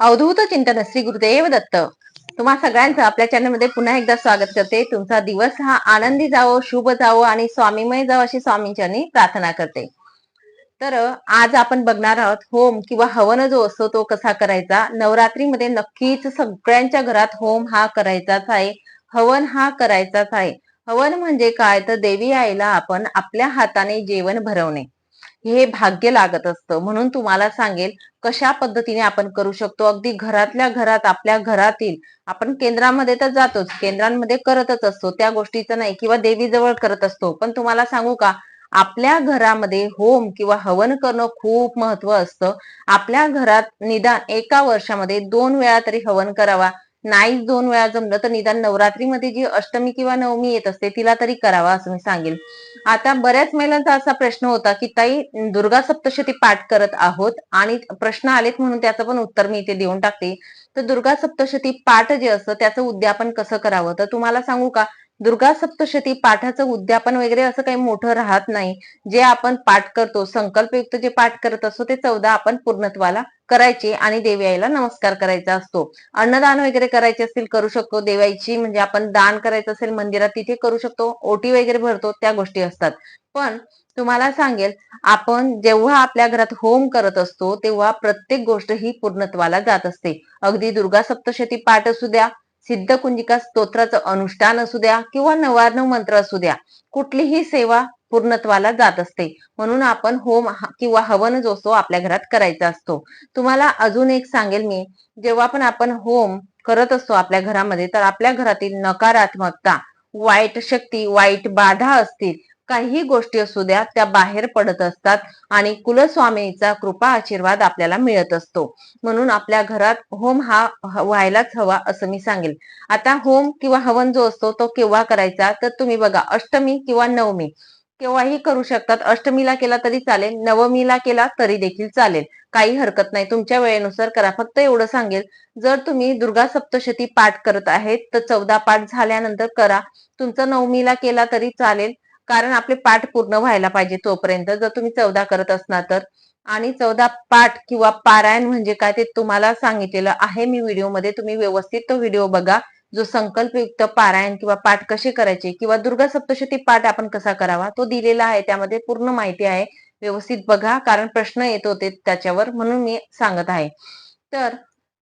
अवधूत चिंतन श्री गुरुदेव दत्त. तुम्हा सगळ्यांचं आपल्या चॅनलमध्ये पुन्हा एकदा स्वागत करते. तुमचा दिवस हा आनंदी जावो शुभ जावो आणि स्वामीमय जावो अशी स्वामींच्यांनी प्रार्थना करते. तर आज आपण बघणार आहोत होम किंवा हवन जो असतो तो कसा करायचा? नवरात्रीमध्ये नक्कीच सगळ्यांच्या घरात होम हा करायचाच आहे. हवन हा करायचाच आहे. हवन म्हणजे काय? तर देवी आईला आपण आपल्या हाताने जेवण भरवणे. हे भाग्य लागत असतं. म्हणून तुम्हाला सांगेल कशा पद्धतीने आपण करू शकतो? अगदी घरातल्या घरात आपल्या घरातील आपण केंद्रामध्ये तर जातोच केंद्रांमध्ये करतच असतो. त्या गोष्टीचं नाही किंवा देवीजवळ करत असतो. पण तुम्हाला सांगू का आपल्या घरामध्ये होम किंवा हवन करणं खूप महत्त्व असतं. आपल्या घरात निदान एका वर्षामध्ये दोन वेळा तरी हवन करावा. नाहीच दोन वेळा जमलं तर निदान नवरात्रीमध्ये जी अष्टमी किंवा नवमी येत असते तिला तरी करावा असं मी सांगेल. आता बऱ्याच महिलांचा असा प्रश्न होता की ताई दुर्गा सप्तशती पाठ करत आहोत आणि प्रश्न आलेत म्हणून त्याचं पण उत्तर मी इथे देऊन टाकते. तर दुर्गा सप्तशती पाठ जे असतं त्याचं उद्यापन कसं करावं? तर तुम्हाला सांगू का? दुर्गा सप्तशती पाठाचं उद्यापन वगैरे असं काही मोठं राहत नाही. जे आपण पाठ करतो संकल्पयुक्त जे पाठ करत असतो ते चौदा आपण पूर्णत्वाला करायचे आणि देवी आईला नमस्कार करायचा असतो. अन्नदान वगैरे करायचे असतील करू शकतो. देवाईची म्हणजे आपण दान करायचं असेल मंदिरात तिथे करू शकतो. ओटी वगैरे भरतो त्या गोष्टी असतात. पण तुम्हाला सांगेल आपण जेव्हा आपल्या घरात होम करत असतो तेव्हा प्रत्येक गोष्ट ही पूर्णत्वाला जात असते. अगदी दुर्गा सप्तशती पाठ असू द्या सिद्ध कुंजिका स्तोत्राचं अनुष्ठान असू द्या किंवा नवार्णव मंत्र असू द्या कुठलीही सेवा पूर्णत्वाला जात असते. म्हणून आपण होम किंवा हवन जो असतो आपल्या घरात करायचा असतो. तुम्हाला अजून एक सांगेल मी जेव्हा पण आपण होम करत असतो आपल्या घरामध्ये तर आपल्या घरातील नकारात्मकता वाईट शक्ती वाईट बाधा असतील. काही गोष्टी असू द्या त्या बाहेर पडत असतात आणि कुलस्वामीचा कृपा आशीर्वाद आपल्याला मिळत असतो. म्हणून आपल्या घरात होम हा व्हायलाच हवा असं मी सांगेल. आता होम किंवा हवन जो असतो तो केव्हा करायचा? तर तुम्ही बघा अष्टमी किंवा नवमी. केव्हाही करू शकतात. अष्टमीला केला तरी चालेल. नवमीला केला तरी देखील चालेल. काही हरकत नाही. तुमच्या वेळेनुसार करा. फक्त एवढं सांगेल जर तुम्ही दुर्गा सप्तशती पाठ करत आहेत तर चौदा पाठ झाल्यानंतर करा. तुमचा नवमीला केला तरी चालेल. कारण आपले पाठ पूर्ण व्हायला पाहिजे तोपर्यंत. जर तुम्ही चौदा करत असणार तर. आणि चौदा पाठ किंवा पारायण म्हणजे काय ते तुम्हाला सांगितलेलं आहे मी व्हिडिओमध्ये. तुम्ही व्यवस्थित तो व्हिडिओ बघा. जो संकल्पयुक्त पारायण किंवा पाठ कसे करायचे किंवा दुर्गा सप्तशती पाठ आपण कसा करावा तो दिलेला आहे. त्यामध्ये पूर्ण माहिती आहे. व्यवस्थित बघा कारण प्रश्न येत होते त्याच्यावर म्हणून मी सांगत आहे. तर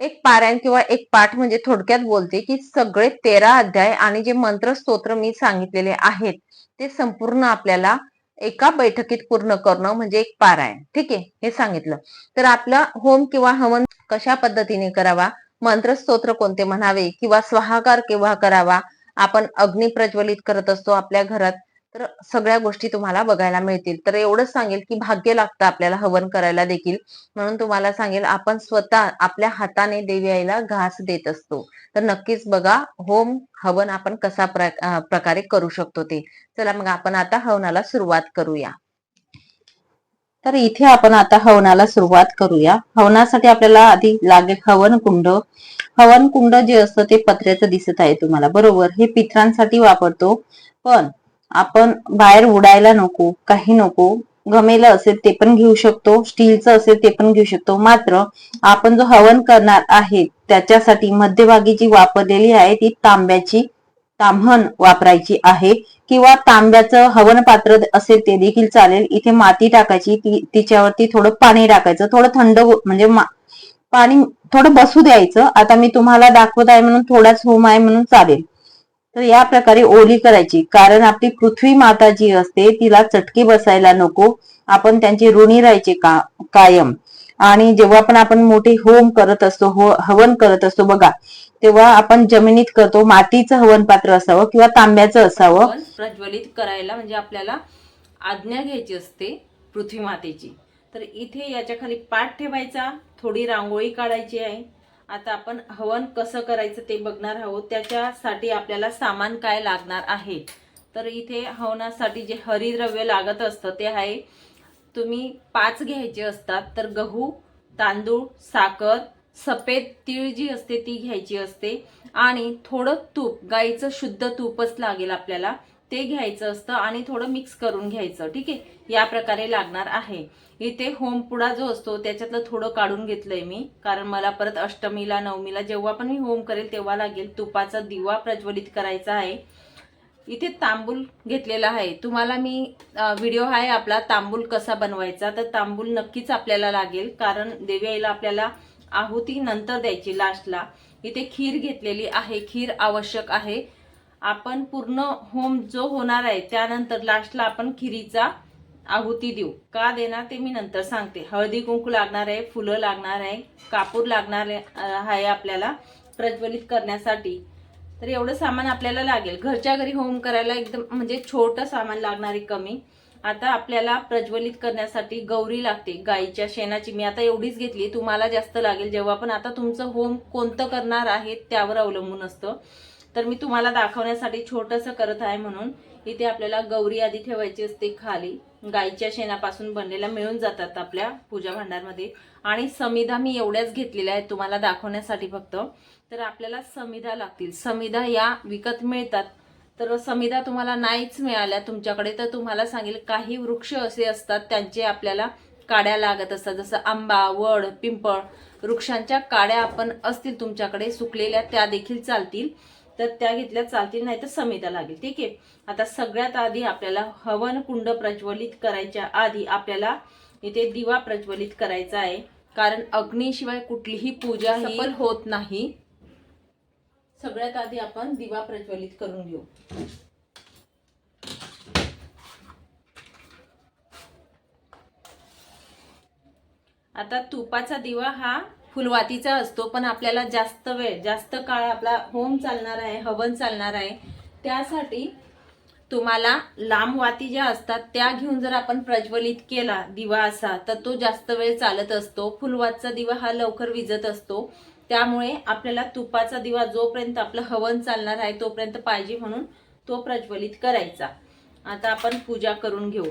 एक पारायण किंवा एक पाठ म्हणजे थोडक्यात बोलते की सगळे तेरा अध्याय आणि जे मंत्र स्तोत्र मी सांगितलेले आहेत. ते संपूर्ण आपल्याला एका बैठकीत पूर्ण करणं म्हणजे एक पारायण. ठीक आहे? हे सांगितलं. तर आपला होम किंवा हवन कशा पद्धतीने करावा? मंत्र स्तोत्र कोणते म्हणावे? किंवा स्वाहाकार केव्हा करावा? आपण अग्नी प्रज्वलित करत असतो आपल्या घरात. तर सगळ्या गोष्टी तुम्हाला बघायला मिळतील. तर एवढंच सांगेल की भाग्य लागतं आपल्याला हवन करायला देखील. म्हणून तुम्हाला सांगेल आपण स्वतः आपल्या हाताने देवी आईला घास देत असतो. तर नक्कीच बघा होम हवन आपण कसा प्रकारे करू शकतो ते. चला मग आपण आता हवनाला सुरुवात करूया. तर इथे आपण आता हवनाला सुरुवात करूया. हवनासाठी आपल्याला आधी लागेल हवन कुंड. हवन कुंड जे असतं ते पत्र्याचं दिसत आहे तुम्हाला. बरोबर? हे पित्रांसाठी वापरतो. पण आपण बाहेर उडायला नको काही नको. गमेलं असेल ते पण घेऊ शकतो स्टीलचं असेल ते पण घेऊ शकतो. मात्र आपण जो हवन करणार आहे त्याच्यासाठी मध्यभागी जी वापरलेली आहे ती तांब्याची तांभन वापरायची आहे. किंवा तांब्याचं हवन पात्र असेल ते देखील चालेल. इथे माती टाकायची ती तिच्यावरती थोडं पाणी टाकायचं थोडं थंड हो, म्हणजे पाणी थोडं बसू द्यायचं. आता मी तुम्हाला दाखवत आहे म्हणून थोडाच होम आहे म्हणून चालेल. तर या प्रकारे ओली करायची. कारण आपली पृथ्वी माता जी असते तिला चटकी बसायला नको. आपण त्यांची ऋणी राहायचे का कायम. आणि जेव्हा पण आपण मोठे होम करत असतो हो हवन करत असतो बघा तेव्हा आपण जमिनीत करतो मातीचं हवन पात्र असावं किंवा तांब्याचं असावं. प्रज्वलित करायला म्हणजे आपल्याला आज्ञा घ्यायची असते पृथ्वी मातेची. तर इथे याच्या खाली पाठ ठेवायचा थोडी रांगोळी काढायची आहे. आता आपण हवन कसं करायचं ते बघणार आहोत. त्याच्यासाठी आपल्याला सामान काय लागणार आहे? तर इथे हवनासाठी जे हरिद्रव्य लागत असतं ते आहे तुम्ही पाच घ्यायचे असतात तर गहू तांदूळ साखर सफेद तीळ जी असते ती घ्यायची असते. आणि थोडं तूप गाईचं शुद्ध तूपच लागेल आपल्याला. ते घ्यायचं असतं आणि थोडं मिक्स करून घ्यायचं. ठीक आहे? या प्रकारे लागणार आहे. इथे होमपुडा जो असतो त्याच्यातलं थोडं काढून घेतलंय मी. कारण मला परत अष्टमीला नवमीला जेव्हा पण मी होम करेल तेव्हा लागेल. तुपाचा दिवा प्रज्वलित करायचा आहे. इथे तांबूल घेतलेला आहे. तुम्हाला मी व्हिडिओ आहे आपला तांबूल कसा बनवायचा. तर तांबूल नक्कीच आपल्याला लागेल. कारण देवी आईला आपल्याला आहुती नंतर द्यायची लास्टला इथे खीर घेतलेली आहे. खीर आवश्यक आहे. आपण पूर्ण होम जो होणार आहे त्यानंतर लास्टला आपण खिरीचा आहुती देऊ. का देणार ते मी नंतर सांगते. हळदी कुंकू लागणार आहे फुलं लागणार आहे कापूर लागणार आहे आहे आपल्याला प्रज्वलित करण्यासाठी. तर एवढं सामान आपल्याला लागेल. घरच्या घरी होम करायला एकदम म्हणजे छोटं सामान लागणार आहे कमी. आता आपल्याला प्रज्वलित करण्यासाठी गौरी लागते गाईच्या शेणाची. मी आता एवढीच घेतली तुम्हाला जास्त लागेल. जेव्हा पण आता तुमचं होम कोणतं करणार आहे त्यावर अवलंबून असतं. तर मी तुम्हाला दाखवण्यासाठी छोटंसं करत आहे म्हणून. इथे आपल्याला गौरी आधी ठेवायची असते खाली. गाईच्या शेणापासून बनलेल्या मिळून जातात आपल्या पूजा भांडारमध्ये. आणि समिधा मी एवढ्याच घेतलेल्या आहेत तुम्हाला दाखवण्यासाठी फक्त. तर आपल्याला समिधा लागतील. समिधा या विकत मिळतात. तर समिधा तुम्हाला नाहीच मिळाल्या तुमच्याकडे. तर तुम्हाला सांगेल काही वृक्ष असे असतात त्यांचे आपल्याला काड्या लागत असतात. जसं आंबा वड पिंपळ. वृक्षांच्या काड्या आपण असतील तुमच्याकडे सुकलेल्या त्या देखील चालतील. तर त्या घेतल्या चालतील नाही तर समिधा लागेल. ठीक आहे? आता सगळ्यात आधी आपल्याला हवन कुंड प्रज्वलित करायच्या आधी आपल्याला इथे दिवा प्रज्वलित करायचा आहे. कारण अग्नीशिवाय कुठलीही पूजा ही सफल होत नाही. सगळ्यात आधी आपण दिवा प्रज्वलित करून घेऊ. आता तुपाचा दिवा हा फुलवातीचा असतो पण आपल्याला जास्त वेळ जास्त काळ आपला होम चालणार आहे हवन चालणार आहे. त्यासाठी तुम्हाला लांब वाती ज्या असतात त्या घेऊन जर आपण प्रज्वलित केला दिवा असा तर तो जास्त वेळ चालत असतो. फुलवातचा दिवा हा लवकर विजत असतो. त्यामुळे आपल्याला तुपाचा दिवा जोपर्यंत आपलं हवन चालणार आहे तोपर्यंत पाहिजे म्हणून तो प्रज्वलित करायचा. आता आपण पूजा करून घेऊ.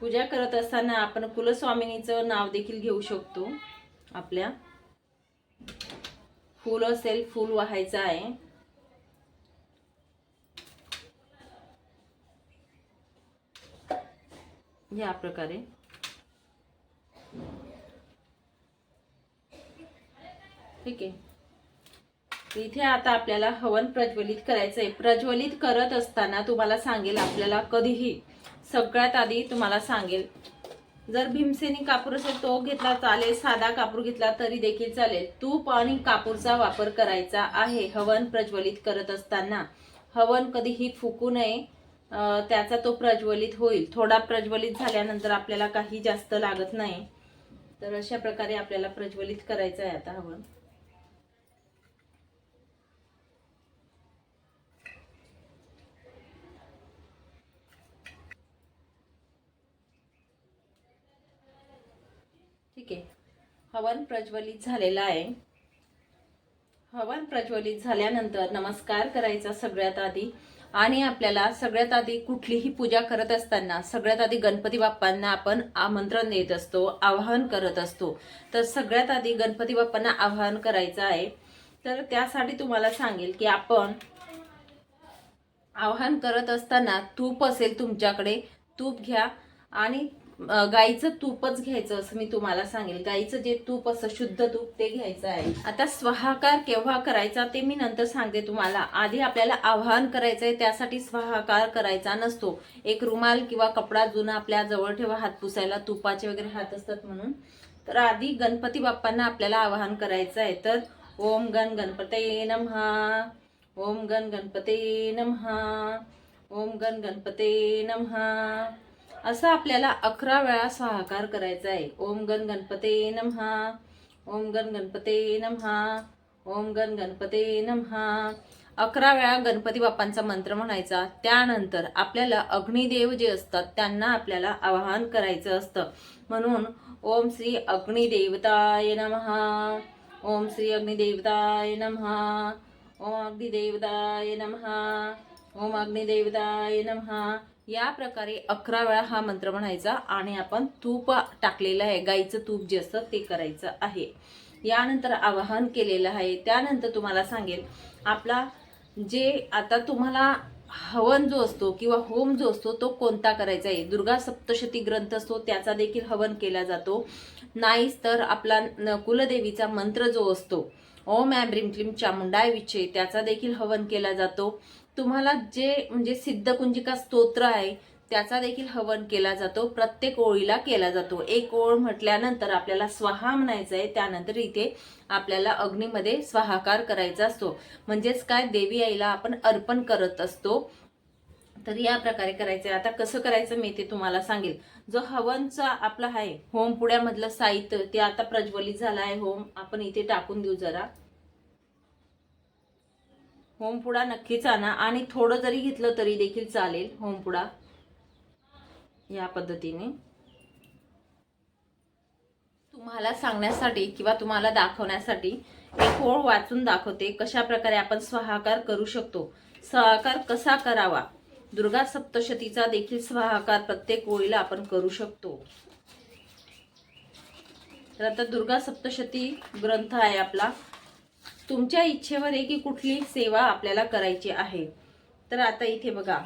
पूजा करत असताना आपण कुलस्वामिनीचं नाव देखील घेऊ शकतो. आपल्या फूल असेल फूल वाहायचं आहे. या प्रकारे. ठीक आहे. इथे आता आपल्याला हवन प्रज्वलित करायचं आहे प्रज्वलित करत असताना तुम्हाला सांगेल आपल्याला कधीही सगळ्यात आधी तुम्हाला सांगेल. जर भीमसेनी कापूर असेल तो घेतला चालेल साधा कापूर घेतला तरी देखील चालेल. तूप आणि कापूरचा वापर करायचा आहे हवन प्रज्वलित करत असताना. हवन कधीही फुकू नये त्याचा तो प्रज्वलित होईल. थोडा प्रज्वलित झाल्यानंतर आपल्याला काही जास्त लागत नाही. तर अशा प्रकारे आपल्याला प्रज्वलित करायचं आहे आता हवन. ठीक आहे. हवन प्रज्वलित झालेलं आहे. हवन प्रज्वलित झाल्यानंतर नमस्कार करायचा सगळ्यात आधी आणि आपल्याला सगळ्यात आधी कुठलीही पूजा करत असताना सगळ्यात आधी गणपती बाप्पांना आपण आमंत्रण देत असतो आवाहन करत असतो. तर सगळ्यात आधी गणपती बाप्पांना आवाहन करायचं आहे. तर त्यासाठी तुम्हाला सांगेल की आपण आवाहन करत असताना तूप असेल तुमच्याकडे तूप घ्या आणि गाईचं तूपच घ्यायचं असं मी तुम्हाला सांगेल. गाईचं जे तूप असं शुद्ध तूप ते घ्यायचं आहे. आता स्वाहाकार केव्हा करायचा ते मी नंतर सांगते तुम्हाला. आधी आपल्याला आवाहन करायचं आहे त्यासाठी स्वाहाकार करायचा नसतो. एक रुमाल किंवा कपडा जुना आपल्या जवळ ठेवा हात पुसायला तुपाचे वगैरे हात असतात म्हणून. तर आधी गणपती बाप्पांना आपल्याला आवाहन करायचं आहे. तर ओम गण गणपते नमहा ओम गण गणपते नमहा ओम गण गणपते नमहा असं आपल्याला अकरा वेळा स्वाहाकार करायचा आहे. ओम गण गणपते नमहा. ओम गण गणपते नमहा. ओम गण गणपते नमहा. अकरा वेळा गणपती बाप्पांचा मंत्र म्हणायचा. त्यानंतर आपल्याला अग्निदेव जे असतात त्यांना आपल्याला आवाहन करायचं असतं. म्हणून ओम श्री अग्निदेवताय नमहा. ओम श्री अग्निदेवताय नमहा. ओम अग्निदेवताय नमहा. ओम अग्निदेवताय नमहा. या प्रकारे अकरा वेळा हा मंत्र म्हणायचा आणि आपण तूप टाकलेलं आहे गाईचं तूप जे असतं ते करायचं आहे. यानंतर आवाहन केलेलं आहे. त्यानंतर तुम्हाला सांगेल आपला जे आता तुम्हाला हवन जो असतो किंवा होम जो असतो तो कोणता करायचा आहे? दुर्गा सप्तशती ग्रंथ असतो त्याचा देखील हवन केला जातो. नाहीच तर आपला न- कुलदेवीचा मंत्र जो असतो ओम ॲम रिम क्लीम चामुंडाय विचे त्याचा देखील हवन केला जातो. तुम्हाला जे म्हणजे सिद्धकुंजिका स्तोत्र आहे त्याचा देखील हवन केला जातो प्रत्येक ओळीला केला जातो. एक ओळ म्हटल्यानंतर आपल्याला स्वाहा म्हणायचं आहे त्यानंतर इथे आपल्याला अग्नीमध्ये स्वाहाकार करायचा असतो. म्हणजेच काय? देवी आईला आपण अर्पण करत असतो. तर या प्रकारे करायचं आहे. आता कसं करायचं मी ते तुम्हाला सांगेल. जो हवनचा आपला आहे होम पुड्यामधलं साहित्य ते आता प्रज्वलित झालं आहे. होम आपण इथे टाकून देऊ जरा. होमपुडा नक्कीच आणा. आणि थोडं जरी घेतलं तरी देखील चालेल होमपुडा या पद्धतीने. तुम्हाला सांगण्यासाठी किंवा तुम्हाला दाखवण्यासाठी एक ओळ वाचून दाखवते कशा प्रकारे आपण स्वाहाकार करू शकतो. स्वाहाकार कसा करावा? दुर्गा सप्तशतीचा देखील स्वाहाकार प्रत्येक ओळीला आपण करू शकतो. तर आता दुर्गा सप्तशती ग्रंथ आहे आपला. तुमच्या इच्छेवर आहे की कुठली सेवा आपल्याला करायची आहे? तर आता इथे बघा.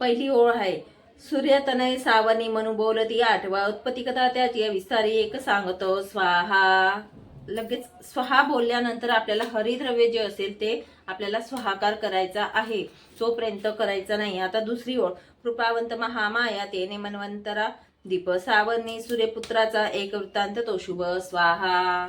पहिली ओळ आहे. सूर्यतनय सावनी म्हणू बोलती आठवा. उत्पत्ती कथा त्याची विस्तारी एक सांगतो. स्वाहा. लगेच स्वाहा बोलल्यानंतर आपल्याला हरिद्रव्य जे असेल ते आपल्याला स्वाहाकार करायचा आहे. तोपर्यंत करायचा नाही. आता दुसरी ओळ. कृपावंत महामाया तेने मनवंतरा. दीप सावनी सूर्यपुत्राचा एक वृत्तांत तो शुभ. स्वाहा.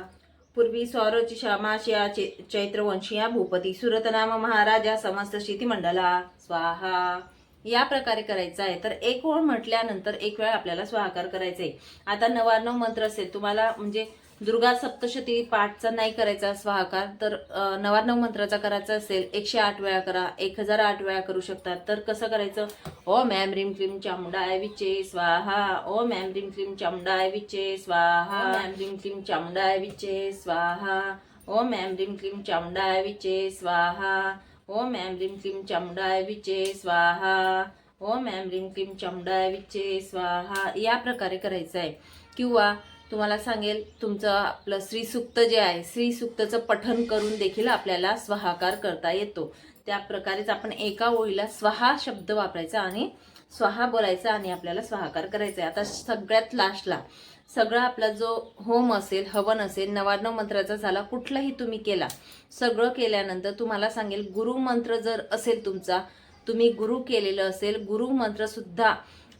पूर्वी सौरची क्षमाशिया चैत्रवंशिया भूपती सुरतनाम महाराजा समस्त मंडला स्वाहा. या प्रकारे करायचं आहे. तर एक ओळ म्हटल्यानंतर एक वेळ आपल्याला स्वाहाकार करायचा आहे आता नवाण्णव मंत्र असेल. तुम्हाला म्हणजे दुर्गा सप्तशती पाठचा नाही करायचा स्वाहाकार तर अं, नवाण्णव मंत्राचा करायचा असेल एकशे आठ वेळा करा एक हजार आठ वेळा करू शकतात. तर कसं करायचं? ओ मॅम रिम क्लीम चामुंडाय विचे स्वाहा ओ मॅम रिम क्लीम चामुंडाय विचे स्वाहा मॅम रिम क्लीम चामुंडाय विचे स्वाहा ओ मॅम रिम क्लीम चामुंडाय विचे स्वाहा ओम ऐं ह्रीं क्लीं चमडाय विचे स्वाहा ओम ऐं ह्रीं क्लीं चमडाय विचे स्वाहा या प्रकारे करायचं आहे किंवा तुम्हाला सांगेल तुमचं आपलं श्रीसुक्त जे आहे श्रीसुक्तचं पठन करून देखील आपल्याला स्वाहाकार करता येतो. त्या प्रकारेच आपण एका ओळीला स्वाहा शब्द वापरायचा आणि स्वाहा बोलायचा आणि आपल्याला स्वाहाकार करायचा आहे. आता सगळ्यात लास्टला सगळा आपला जो होम असेल हवन असेल नवाण्णव मंत्राचा झाला कुठलाही तुम्ही केला सगळं केल्यानंतर तुम्हाला सांगेल गुरुमंत्र जर असेल तुमचा तुम्ही गुरु केलेलं असेल गुरुमंत्रसुद्धा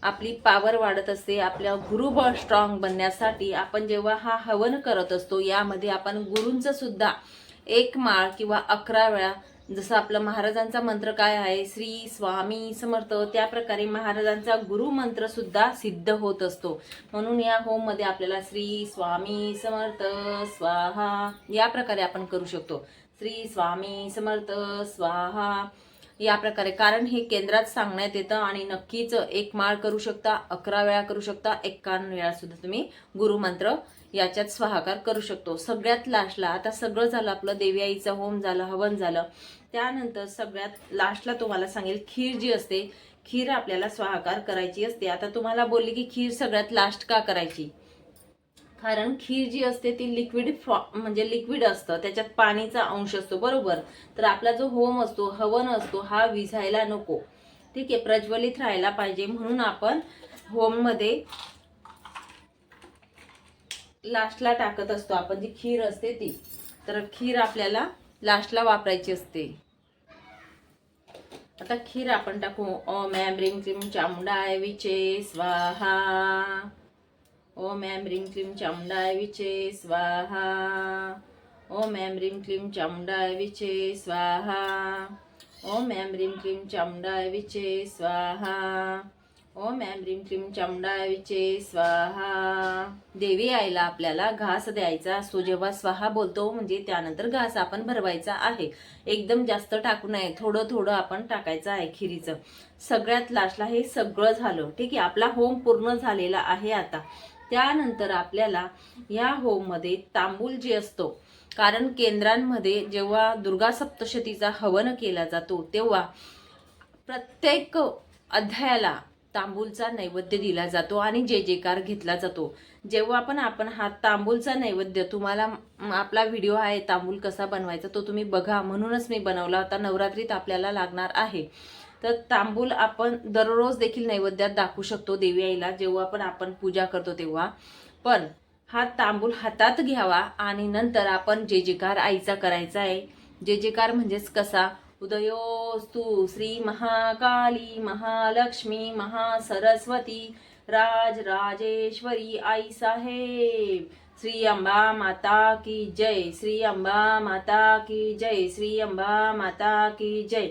आपली पावर वाढत असते आपल्या गुरुबळ स्ट्रॉंग बनण्यासाठी आपण जेव्हा हा हवन करत असतो यामध्ये आपण गुरूंचं सुद्धा एक माळ किंवा अकरा वेळा जसं आपलं महाराजांचा मंत्र काय आहे श्री स्वामी समर्थ त्या प्रकारे महाराजांचा गुरुमंत्रसुद्धा सिद्ध होत असतो. म्हणून या होममध्ये आपल्याला श्री स्वामी समर्थ स्वाहा या प्रकारे आपण करू शकतो. श्री स्वामी समर्थ स्वाहा या प्रकारे. कारण हे केंद्रात सांगण्यात येतं आणि नक्कीच एक माळ करू शकता अकरा वेळा करू शकता एक्कावन्न वेळा सुद्धा तुम्ही गुरुमंत्र याच्यात स्वाहाकार करू शकतो. सगळ्यात लास्टला आता सगळं झालं आपलं देवी आईचं होम झालं हवन झालं. त्यानंतर सगळ्यात लास्टला तुम्हाला सांगेल खीर जी असते खीर आपल्याला स्वाहाकार करायची असते. आता तुम्हाला बोलली की खीर सगळ्यात लास्ट का करायची? कारण खीर जी असते ती लिक्विड म्हणजे लिक्विड असतं त्याच्यात पाणीचा अंश असतो बरोबर? तर आपला जो होम असतो हवन असतो हा विझायला नको. ठीक आहे प्रज्वलित राहायला पाहिजे. म्हणून आपण होममध्ये लास्टला टाकत असतो. आपण जी खीर असते ती. तर खीर आपल्याला लास्टला वापरायची असते. आता खीर आपण टाकू. ओम ऐं चामुंडा क्लीं विचे स्वाहा. ओम ऐं ह्रीं क्लीं चामुण्डाय विचे स्वाहा। ओम ऐं ह्रीं क्लीं चामुण्डाय विचे स्वाहा। ओम ऐं ह्रीं क्लीं चामुण्डाय विचे स्वाहा। ओम ऐं ह्रीं क्लीं चामुंडाय विचे स्वाहा। देवी आईला आपल्याला घास द्यायचा असतो. जेव्हा स्वाहा बोलतो म्हणजे त्यानंतर घास आपण भरवायचा आहे. एकदम जास्त टाकू नये. थोडं थोडं आपण टाकायचं आहे खिरीचं. सगळ्यात लास्टला हे सगळं झालं. ठीक आहे आपला होम पूर्ण झालेला आहे आता. त्यानंतर आपल्याला या होममध्ये तांबूल जे असतो कारण केंद्रांमध्ये जेव्हा दुर्गा सप्तशतीचा हवन केला जातो तेव्हा प्रत्येक अध्यायाला तांबूलचा नैवेद्य दिला जातो आणि जे जेकार घेतला जातो. जेव्हा पण आपण हा तांबूलचा नैवेद्य तुम्हाला आपला व्हिडिओ आहे तांबूल कसा बनवायचा तो तुम्ही बघा. म्हणूनच मी बनवला होता. नवरात्रीत आपल्याला लागणार आहे. तर तांबूल आपण दररोज देखील नैवेद्यात दाखवू शकतो देवी आईला जेव्हा पण आपण पूजा करतो तेव्हा. पण हा तांबूल हातात घ्यावा आणि नंतर आपण जे जेकार आईचा करायचा आहे जे जेकार म्हणजेच कसा? उदयोस्तु श्री महाकाली महालक्ष्मी महासरस्वती राज राजेश्वरी आई साहेब. श्री अंबा माता की जय श्री अंबा माता की जय श्री अंबा माता की जय.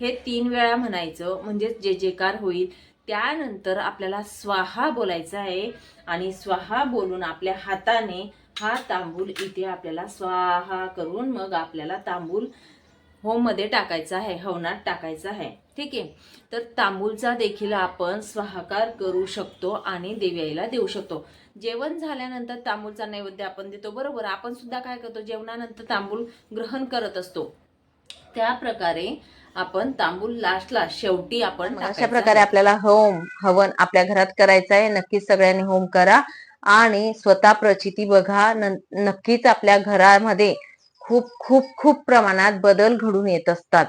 हे तीन वेळा म्हणायचं म्हणजेच जे जेकार होईल त्यानंतर आपल्याला स्वाहा बोलायचा आहे. आणि स्वाहा बोलून आपल्या हाताने हा तांबूल इथे आपल्याला स्वाहा करून मग आपल्याला तांबूल होममध्ये टाकायचा आहे हवनात टाकायचा आहे. ठीक आहे? तर तांबूलचा देखील आपण स्वाहाकार करू शकतो आणि देवी आईला देऊ शकतो. जेवण झाल्यानंतर तांबूलचा नैवेद्य आपण देतो बरोबर? आपण सुद्धा काय करतो? जेवणानंतर तांबूल ग्रहण करत असतो. त्या प्रकारे आपण तांबूल लास्टला शेवटी आपण अशा प्रकारे. आपल्याला होम हवन आपल्या घरात करायचं आहे. नक्कीच सगळ्यांनी होम करा. आणि स्वतः प्रचिती बघा. नक्कीच आपल्या घरामध्ये खूप खूप खूप प्रमाणात बदल घडून येत असतात.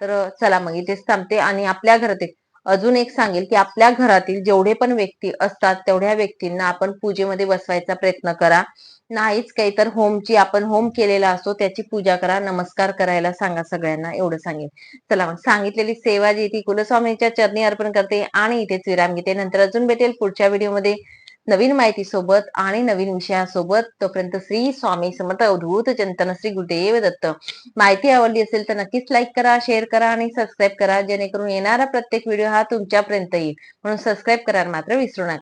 तर चला मग इथेच थांबते आणि आपल्या घरातील अजून एक सांगेल की आपल्या घरातील जेवढे पण व्यक्ती असतात तेवढ्या व्यक्तींना आपण पूजेमध्ये बसवायचा प्रयत्न करा. नाहीच काही तर होमची आपण होम केलेला असतो त्याची पूजा करा नमस्कार करायला सांगा सगळ्यांना एवढं सांगेल. चला मग सांगितलेली सेवा जी ती कुलस्वामीच्या चरणी अर्पण करते आणि इथेच विराम घेते. नंतर अजून भेटेल पुढच्या व्हिडिओमध्ये नवीन माहिती सोबत आणि नवीन विषयासोबत तोपर्यंत श्री स्वामी समर्थ अवधूत चिंतन श्री गुरुदेव दत्त. माहिती आवडली असेल तर नक्कीच लाईक करा शेअर करा आणि सबस्क्राईब करा. जेणेकरून येणारा प्रत्येक व्हिडिओ हा तुमच्यापर्यंत येईल. म्हणून सबस्क्राईब करायला मात्र विसरू नका.